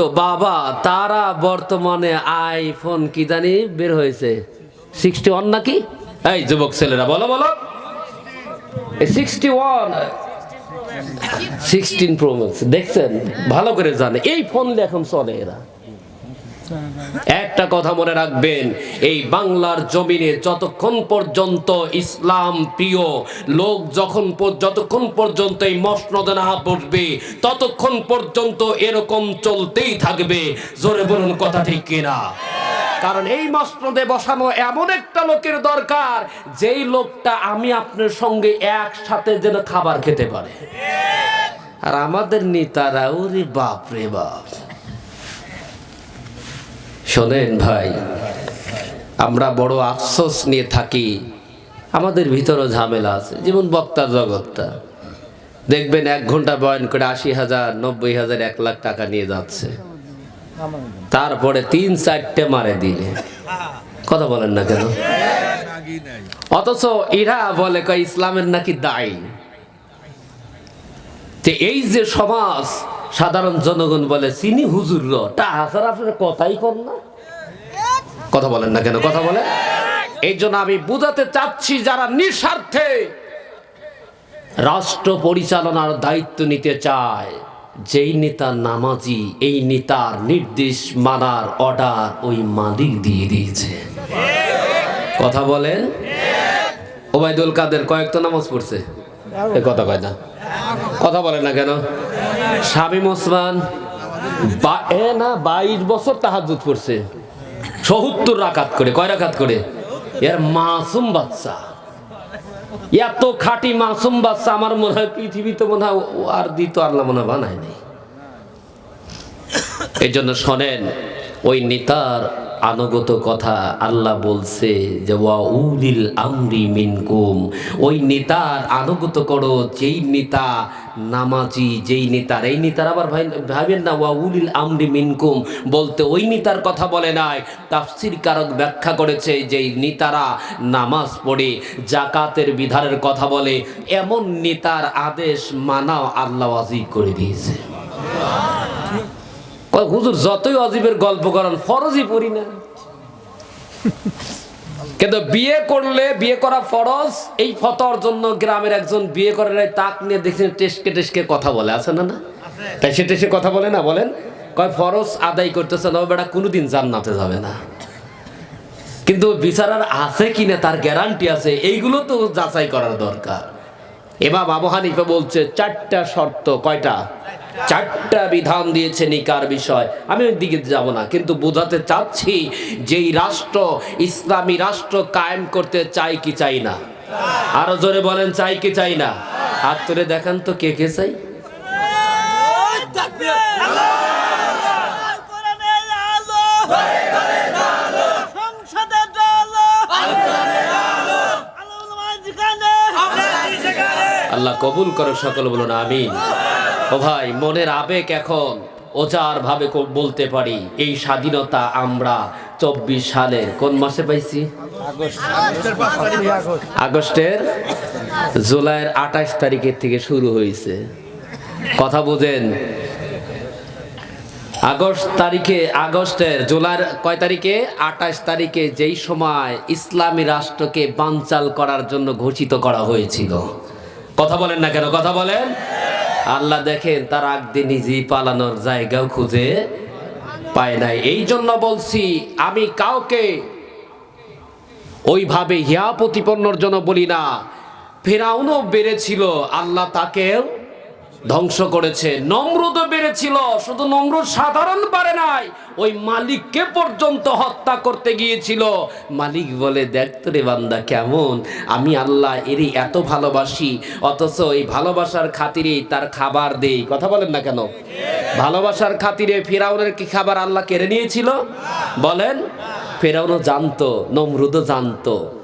তো বাবা তারা বর্তমানে আইফোন কি জানি বের হয়েছে? সিক্সটি ওয়ান নাকি? এই যুবক ছেলেরা বলো বলো। সিক্সটি ওয়ান সিক্সটিন প্রো দেখছেন? ভালো করে জানে। এই ফোন দিয়ে এখন চলে এরা। একটা কথা মনে রাখবেন, এই বাংলার জমিনে যতক্ষণ পর্যন্ত ইসলাম প্রিয়, লোক যখন যতক্ষণ পর্যন্ত এই মসনদে না বসবে, ততক্ষণ পর্যন্ত এরকম চলতেই থাকবে। জোরে বলুন, কথা ঠিক কিনা? কারণ এই মসনদে বসানো এমন একটা লোকের দরকার, যেই লোকটা আমি আপনার সঙ্গে একসাথে যেন খাবার খেতে পারে। আর আমাদের নেতারা, ওরে বাপ রে বাপ। শোনেন ভাই, আমরা বড় আফসোস নিয়ে থাকি, আমাদের ভিতরও ঝামেলা আছে, যেমন বক্তা জগৎটা দেখবেন এক ঘণ্টা বয়ন করে আশি হাজার, নব্বই হাজার, এক লাখ টাকা নিয়ে যাচ্ছে। তারপরে তিন চারটে মারে দিলে। কথা বলেন না কেন? অথচ এরা বলে কয়, ইসলামের নাকি দায়ী। যে এই যে সমাজ, সাধারণ জনগণ বলে, চিনি হুজুর কথাই কর না? কথা বলেন না কেন? কথা বলেন। এই জন্য আমি বুঝাতে চাচ্ছি যারা নিঃস্বার্থে রাষ্ট্র পরিচালনার দায়িত্ব নিতে চায়, যেই নেতা নামাজি, এই নেতার নির্দেশ মানার অর্ডার ওই মালিক দিয়ে দিয়েছে। কথা বলেন। ওবায়দুল কাদের কয়েকটা নামাজ পড়ছে? এ কথা কয় না। কথা বলেন না কেন? শামীম ওসমান না, বাইশ বছর তাহাজুদ পড়ছে। সত্তর রাকাত করে, কয় রাকাত করে? এর মাসুম বাচ্চা এত খাঁটি মাসুম বাচ্চা আমার মনে হয় পৃথিবীতে মনে হয় আর দিত আল্লাহ মনে বানায় নাই। এই জন্য শোনেন, ওই নেতার আনুগত কথা আল্লাহ বলছে যে ওয়া উলিল আমরি মিনকুম। ওই নেতার আনুগত করো, যেই নেতা নামাজি, যেই নেতার, এই নেতার আবার ভাই ভাবেন না, ওয়া উলিল আমরি মিনকুম বলতে ওই নেতার কথা বলে নাই। তাফসির কারক ব্যাখ্যা করেছে যেই নেতারা নামাজ পড়ে জাকাতের বিধানের কথা বলে, এমন নেতার আদেশ মানাও আল্লাহ ওয়াজিব করে দিয়েছে। হুজুর, যতই অজীবের গল্প করেন, ফরজই পড়ি না। কিন্তু বিয়ে করলে, বিয়ে করা ফরজ? এই ফতোয়ার জন্য গ্রামের একজন বিয়ে করে নাই তাক নিয়ে দেখছেন টেসকে টেসকে কথা বলে। আছে না না? তাই সে টেসে কথা বলে না, বলেন? কয়, ফরজ আদায় করতেছে না, বেটা, কোনোদিন জান্নাতে যাবে না। কিন্তু বিচারার আছে কিনা তার গ্যারান্টি আছে, এইগুলো তো যাচাই করার দরকার। এবার বাবু হানিফা বলছে, চারটা শর্ত। কয়টা? চারটা বিধান দিয়েছে নিকার বিষয়। আমি ওই দিকে যাব না, কিন্তু বোঝাতে চাচ্ছি যেই রাষ্ট্র, ইসলামী রাষ্ট্র কায়েম করতে চাই কি চাই না। আরও জোরে বলেন চাই কি চাই না? হাত তুলে দেখান তো কে কে চাই আল্লাহ কবুল করো সকল বলুন, আমিন। ও ভাই, মনের আবেগ এখন ভাবে বলতে পারি। এই স্বাধীনতা আমরা চব্বিশ সালের কোন মাসে পাইছি? আগস্টের? জুলাইয়ের আঠাশ তারিখের থেকে শুরু হয়েছে কথা বুঝেন। আগস্ট তারিখে, আগস্টের, জুলাইয়ের কয় তারিখে? আঠাশ তারিখে যেই সময় ইসলামী রাষ্ট্রকে বানচাল করার জন্য ঘোষিত করা হয়েছিল। কথা বলেন না কেন? কথা বলেন। আল্লাহ দেখেন, তার আগদিন নিজেই পালানোর জায়গাও খুঁজে পায় নাই। এই জন্য বলছি, আমি কাউকে ওইভাবে হিয়া প্রতিপন্নর জন্য বলি না। ফেরাউনও বেড়েছিল, আল্লাহ তাকেও ধ্বংস করেছে নমরুদও বেড়েছিল, শুধু নমরুদ সাধারণ পারে নাই, ওই মালিককে পর্যন্ত হত্যা করতে গিয়েছিল। মালিক বলে দেখতো রে বান্দা, কেমন? আমি আল্লাহ এরই এত ভালোবাসি, অথচ এই ভালোবাসার খাতিরে তার খাবার দেই। কথা বলেন না কেন? ভালোবাসার খাতিরে ফেরাউনের কি খাবার আল্লাহ কেড়ে নিয়েছিল? বলেন, ফেরাউনও জানতো, নমরুদও জানতো।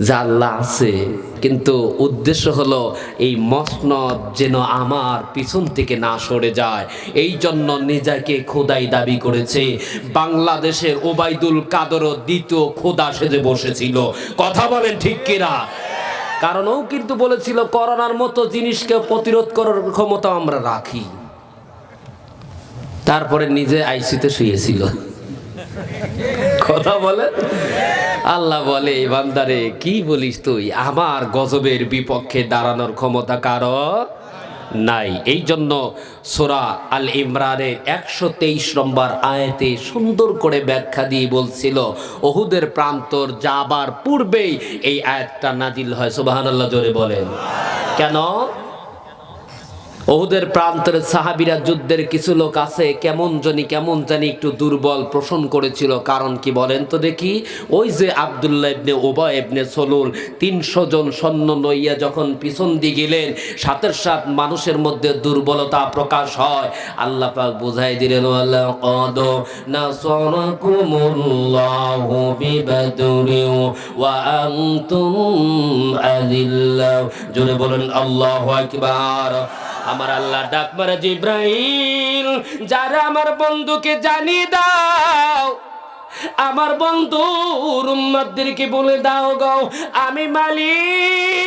যে আল্লাহ আছে। কিন্তু উদ্দেশ্য হলো এই মসনদ যেন আমার পিছন থেকে না সরে যায়। এই জন্য নিজেকে খোদাই দাবি করেছে। বাংলাদেশের ওবায়দুল কাদরও দ্বিতীয় খোদা সেজে বসেছিল। কথা বলেন ঠিক কিনা? কারণ ও কিন্তু বলেছিল, করোনার মতো জিনিসকে প্রতিরোধ করার ক্ষমতা আমরা রাখি। তারপরে নিজে আইসিতে শুয়েছিল। কথা বলে আল্লাহ বলে, "এই বান্দারে, কি বলিস তুই? আমার গজবের বিপক্ষে দাঁড়ানোর ক্ষমতা কারও নাই। এই জন্য সোরা আল ইমরানের একশো তেইশ নম্বর আয়াতে সুন্দর করে ব্যাখ্যা দিয়ে বলছিল, ওহুদের প্রান্তর যাবার পূর্বেই এই আয়াতটা নাজিল হয়। সুবাহান আল্লাহ জোরে বলেন। কেন? ওহুদের প্রান্তের সাহাবিরা যুদ্ধের কিছু লোক আছে, কেমন জানি কেমন জানি একটু দুর্বল পোষণ করেছিল। কারণ কি বলেন তো দেখি? ওই যে আবদুল্লাহ ইবনে ওবা ইবনে সলুল, তিনশো জন সৈন্য লইয়া যখন পিছন দিয়ে গেলেন, সাথ মানুষের মধ্যে দুর্বলতা প্রকাশ হয়। আল্লাহ পাক বুঝাই দিলেন আল্লাহ জোরে বলেন, আল্লাহু আমার আল্লাহ ডাক মারা জিব্রাইল, যারা আমার বন্ধুকে জানিয়ে দাও, আমার বন্ধুর উম্মাদেরকে বলে দাও গাও আমি মালিক,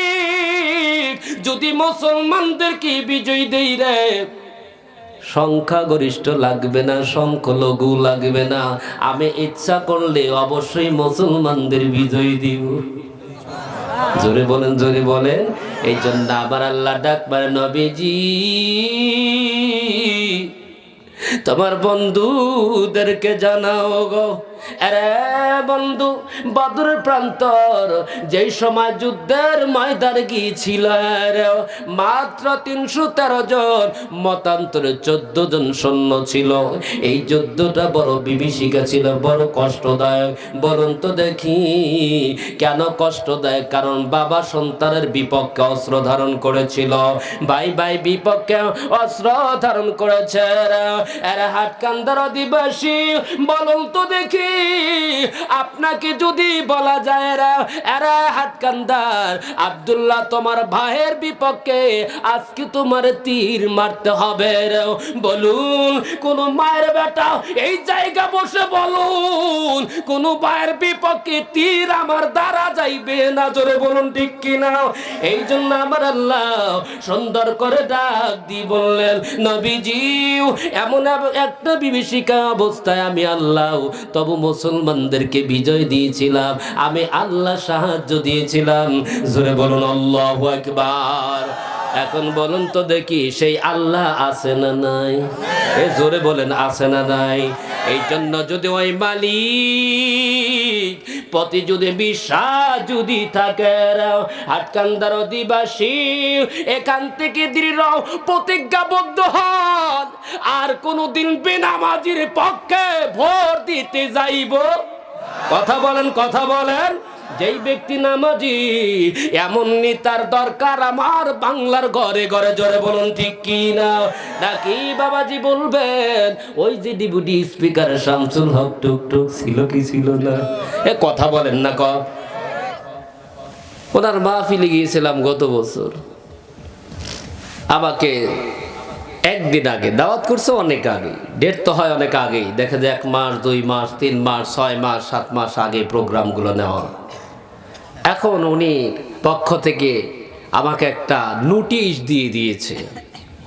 যদি মুসলমানদেরকে বিজয় দেই রে, সংখ্যাগরিষ্ঠ লাগবে না, সংখ্যালঘু লাগবে না, আমি ইচ্ছা করলে অবশ্যই মুসলমানদের বিজয় দিব। জোরে বলেন জোরে বলেন। এই জন্য আবার আল্লাহ ডাকবার নবীজি তোমার বন্ধুদেরকে জানাও গো। আরে বন্ধু বদরের প্রান্তর যেই সময় যুদ্ধের ময়দানে গিয়েছিল মাত্র তিনশো তেরো জন, মতান্তরে চোদ্দ জন সৈন্য ছিল। এই যুদ্ধটা বড় বিভীষিকা ছিল, বড় কষ্টদায়ক। বরং তো দেখি, কেন কষ্টদায়ক? কারণ বাবা সন্তানের বিপক্ষে অস্ত্র ধারণ করেছিল। ভাই ভাই বিপক্ষে অস্ত্র ধারণ করেছে এরা হাটকান্দার অধিবাসী বলুন তো দেখি আপনাকে যদি বলা যায়, এরা এরা হাট কান্দার। আব্দুল্লাহ, তোমার ভাইয়ের বিপক্ষে আজকে তোমার তীর মারতে হবে বলুন, কোন মায়ের বেটা এই জায়গা বসে বলুন, কোন মায়ের বিপক্ষে তীর আমার দ্বারা যাইবে না। জোরে বলুন, ঠিক কিনা? এই জন্য আমার আল্লাহ সুন্দর করে ডাক দি বললেন নবীজিও এমন একটা বিভীষিকা অবস্থায় আমি আল্লাহ তবু মুসলমানদেরকে বিজয় দিয়েছিলাম আমি আল্লাহ সাহায্য দিয়েছিলাম। জোরে বলুন আল্লাহ আকবার। এখন বলুন তো দেখি সেই আল্লাহ আছে না নাই? এ জোরে বলেন, আছে না নাই? এই জন্য যদি ওই মালিক প্রতি যদি বিশ্বাস যদি থাকে হাটকান্দার অধিবাসী এখান থেকে দৃঢ় প্রতিজ্ঞাবদ্ধ হন, আর কোনোদিন বেনামাজির পক্ষে ভোট দিতে যাইব। কথা বলেন কথা বলেন। যেই ব্যক্তি নামাজি, এমন নেতার দরকার আমার বাংলার ঘরে ঘরে জোরে বলুন ঠিক কি না নাকি বাবাজি বলবেন, ওই যে ডিপুটি স্পিকার শামসুল হক টুক টুক ছিল কি ছিল না? এ কথা বলেন না ক। ওনার মাহফিলে গিয়েছিলাম গত বছর। আমাকে একদিন আগে, দাওয়াত করছে অনেক আগে, ডেট তো হয় অনেক আগেই। দেখা যায় এক মাস, দুই মাস, তিন মাস, ছয় মাস, সাত মাস আগে প্রোগ্রামগুলো নেওয়া। এখন উনি পক্ষ থেকে আমাকে একটা নোটিশ দিয়ে দিয়েছে।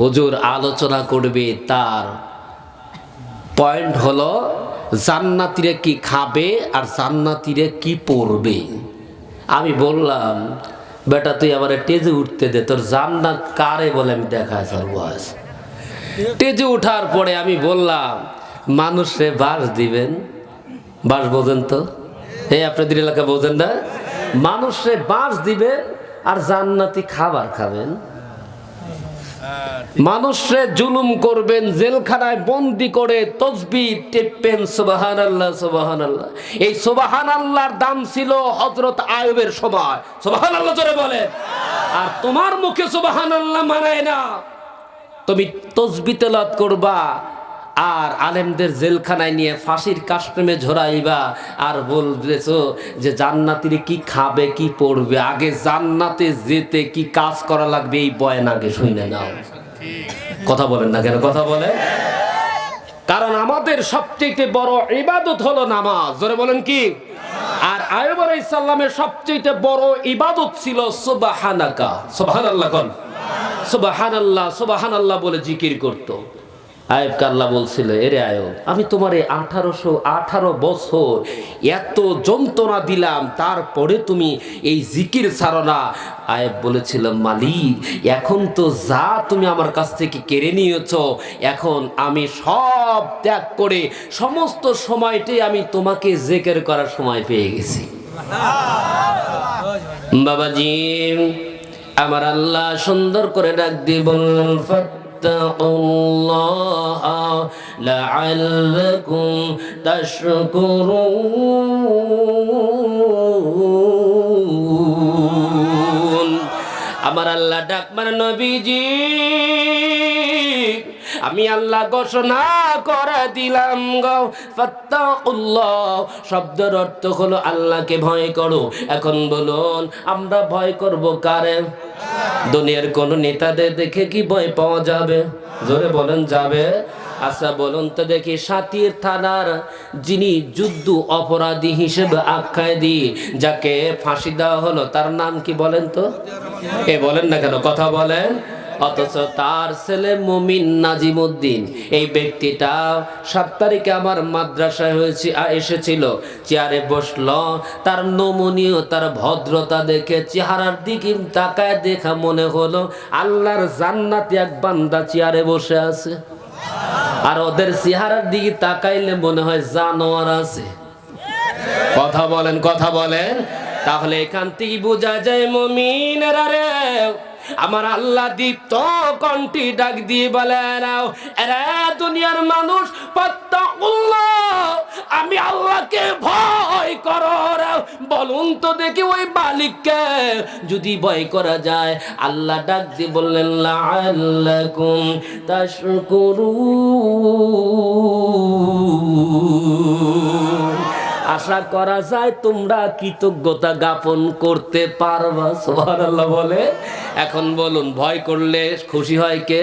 হুজুর আলোচনা করবে, তার পয়েন্ট হলো, জান্নাতিরে কি খাবে আর জান্নাতিরে কি পড়বে? আমি বললাম, বেটা, তুই আমার টেজে উঠতে দে, তোর জান্নাত কারে বলে আমি দেখা স্যার বয়স টেজে ওঠার পরে আমি বললাম, মানুষে বাস দিবেন? বাস বোঝেন তো? এই, আপনাদের এলাকা বোঝেন না? মানুষে বাস দিবেন আর জান্নাতি খাবার খাবেন। মানুষে জুলুম করবেন, জেলখানায় বন্দি করে তসবি টেপবেন সুবাহান আল্লাহ সুবাহান আল্লাহ এই সোবাহান আল্লাহর দাম ছিল হজরত আয়ুবের সময়। সোবাহান আল্লাহ জোরে বলে আর তোমার মুখে সোবাহান আল্লাহ মানায় না। তুমি তসবি তেলাত করবা আর আলেমদের জেলখানায় নিয়ে ফাঁসির কাস্টমে ঝরাইবা আর বলতেছো যে জান্নাতির কি খাবে, কি পড়বে? আগে জান্নাতে যেতে কি কাজ করা লাগবে এই বয়ান আগে শুনে নাও। কথা বলেন না কেন? কথা বলেন। কারণ আমাদের সবচেয়ে বড় ইবাদত হলো নামাজ। ধরে বলেন কি? আর আয়ুব আলাইহিস সালামের সবচেয়ে বড় ইবাদত ছিল সুবাহান সুবহানাকা। সুবহানাল্লাহ কোন? সুবহানাল্লাহ সুবহানাল্লাহ বলে জিকির করত। আয়েব কাল্লা বলছিল, এরে আয়ব, আমি তোমার এই আঠারোশো আঠারো বছর এত যন্ত্রণা দিলাম, তারপরে তুমি এই জিকির ছাড়ো না। আয়েব বলেছিল, মালিক, এখন তো যা তুমি আমার কাছ থেকে কেড়ে নিয়েছ, এখন আমি সব ত্যাগ করে সমস্ত সময়টাই আমি তোমাকে জেকের করার সময় পেয়ে গেছি। বাবাজি, আমার আল্লাহ সুন্দর করে ডাক দিয়ে বললেন ফাত্তাকুল্লাহ লাআল্লাকুম তাশকুরুন আমার আল্লাহ ডাক মানে নবীজি। আমি আল্লাহ ঘোষণা করে দিলাম শব্দের অর্থ হলো আল্লাহকে ভয় করো। এখন বলুন, আমরা ভয় করব কারে? দুনিয়ার কোন নেতাদের দেখে কি ভয় পাওয়া যাবে? জোরে বলেন, যাবে? আচ্ছা বলুন তো দেখি, সাতির থানার যিনি যুদ্ধ অপরাধী হিসেবে আখ্যায় দিয়ে যাকে ফাঁসি দেওয়া হলো, তার নাম কি বলেন তো? এ বলেন না কেন, কথা বলেন। অথচ তার ছেলে মমিন নাজিমুদ্দিন। এই ব্যক্তিটা সাত তারিখে আমার মাদ্রাসায় হয়েছে এসেছিল। চেয়ারে বসল, তার নমনীয় তার ভদ্রতা দেখে চেহারার দিকে তাকায় দেখা মনে হলো, আল্লাহর জান্নাতি এক বান্দা চেয়ারে বসে আছে। আর ওদের চেহারার দিকে তাকাইলে মনে হয় জানোয়ার আছে। কথা বলেন কথা বলেন। তাহলে এখান থেকে বোঝা যায় মমিনেরা রে। আমার আল্লাহ দীপ্ত কণ্ঠি ডাক দিয়ে বলেন এরা দুনিয়ার মানুষ আমি আল্লাহকে ভয় করো। বলুন তো দেখি ওই মালিককে, যদি ভয় করা যায়। আল্লাহ ডাক দিয়ে বললেন, লাআল্লাকুম তাশকুরুন। আশা করা যায় তোমরা কৃতজ্ঞতা জ্ঞাপন করতে পারবা। সোহান বলে। এখন বলুন, ভয় করলে খুশি হয় কে?